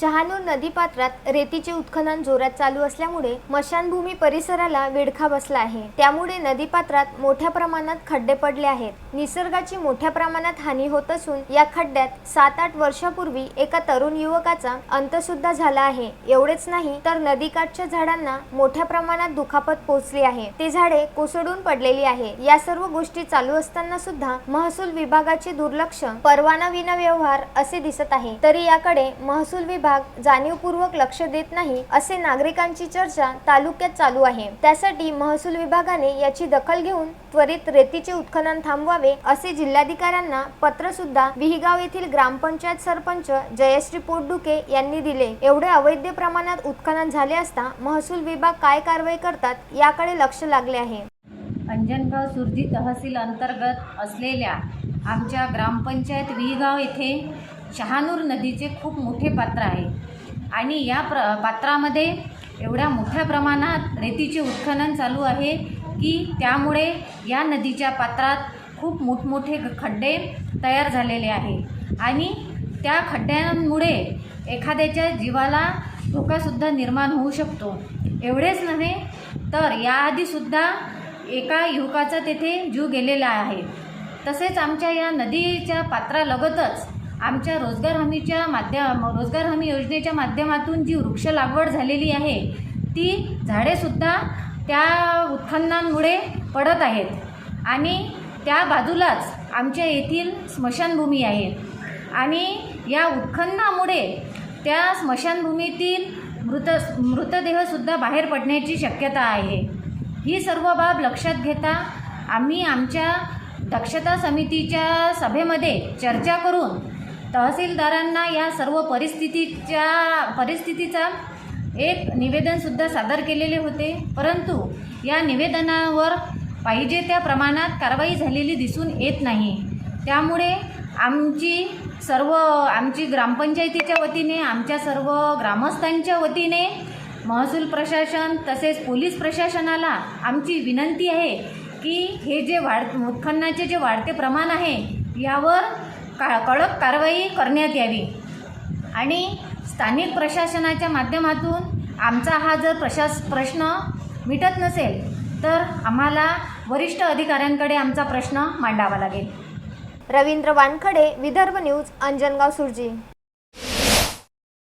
शहानूर नदीपात्रात रेतीचे उत्खनन जोरात चालू असल्यामुळे मशानभूमी परिसराला विडखा बसला आहे. त्यामुळे नदीपात्रात मोठ्या प्रमाणात खड्डे पडले आहेत. निसर्गाची मोठ्या प्रमाणात हानी होत असून या खड्ड्यात सात आठ वर्षापूर्वी एका तरुण युवकाचा अंतसुद्धा झाला आहे. एवढेच नाही तर नदीकाठच्या झाडांना मोठ्या प्रमाणात दुखापत पोहोचली आहे. ते झाडे कोसळून पडलेली आहे. या सर्व गोष्टी चालू असताना सुद्धा महसूल विभागाचे दुर्लक्ष परवाना विना व्यवहार असे दिसत आहे. तरी याकडे महसूल विभाग जाणीवपूर्वक लक्ष देत नाही असे नागरिकांची चर्चा तालुक्यात चालू आहे. त्यासाठी महसूल विभागाने याची दखल घेऊन त्वरित रेतीचे उत्खनन थांबवावे असे जिल्हाधिकाऱ्यांना पत्र सुद्धा विहिगाव येथील ग्रामपंचायत सरपंच जयश्री पोटडुके यांनी दिले. एवढे अवैध प्रमाणात उत्खनन झाले असता महसूल विभाग काय कारवाई करतात याकडे लक्ष लागले आहे. अंजनगाव सुरजी तहसील अंतर्गत असलेल्या आमच्या ग्रामपंचायत विहिगाव येथे शहानूर नदीचे खूप मोठे पात्र आहे. आणि या प्र पात्रामध्ये एवढ्या मोठ्या प्रमाणात रेतीचे उत्खनन चालू आहे की त्यामुळे या नदीच्या पात्रात खूप मोठमोठे खड्डे तयार झालेले आहे. आणि त्या खड्ड्यांमुळे एखाद्याच्या जीवाला धोकासुद्धा निर्माण होऊ शकतो. एवढेच नव्हे तर याआधीसुद्धा एका युवकाचा तेथे जीव गेलेला आहे. तसेच आमच्या या नदीच्या पात्रालगतच आमच्या रोजगार हमीच्या माध्यम रोजगार हमी योजनेच्या माध्यमातून जी वृक्ष लागवड झालेली आहे ती झाडेसुद्धा त्या उत्खननांमुळे पडत आहेत. आणि त्या बाजूलाच आमच्या येथील स्मशानभूमी आहे. आणि या उत्खननामुळे त्या स्मशानभूमीतील मृत मृतदेहसुद्धा बाहेर पडण्याची शक्यता आहे. ही सर्व बाब लक्षात घेता आम्ही आमच्या दक्षता समितीच्या सभेमध्ये चर्चा करून तहसीलदारांना या सर्व परिस्थितीच्या परिस्थितीचा एक निवेदनसुद्धा सादर केलेले होते. परंतु या निवेदनावर पाहिजे त्या प्रमाणात कारवाई झालेली दिसून येत नाही. त्यामुळे आमची सर्व आमची ग्रामपंचायतीच्या वतीने आमच्या सर्व ग्रामस्थांच्या वतीने महसूल प्रशासन तसेच पोलीस प्रशासनाला आमची विनंती आहे की हे जे वाढ उत्खननाचे जे वाढते प्रमाण आहे यावर का कडक कारवाई करण्यात यावी. आणि स्थानिक प्रशासनाच्या माध्यमातून आमचा हा जर प्रशास प्रश्न मिटत नसेल तर आम्हाला वरिष्ठ अधिकाऱ्यांकडे आमचा प्रश्न मांडावा लागेल. रवींद्र वानखडे विदर्भ न्यूज अंजनगाव सुरजी.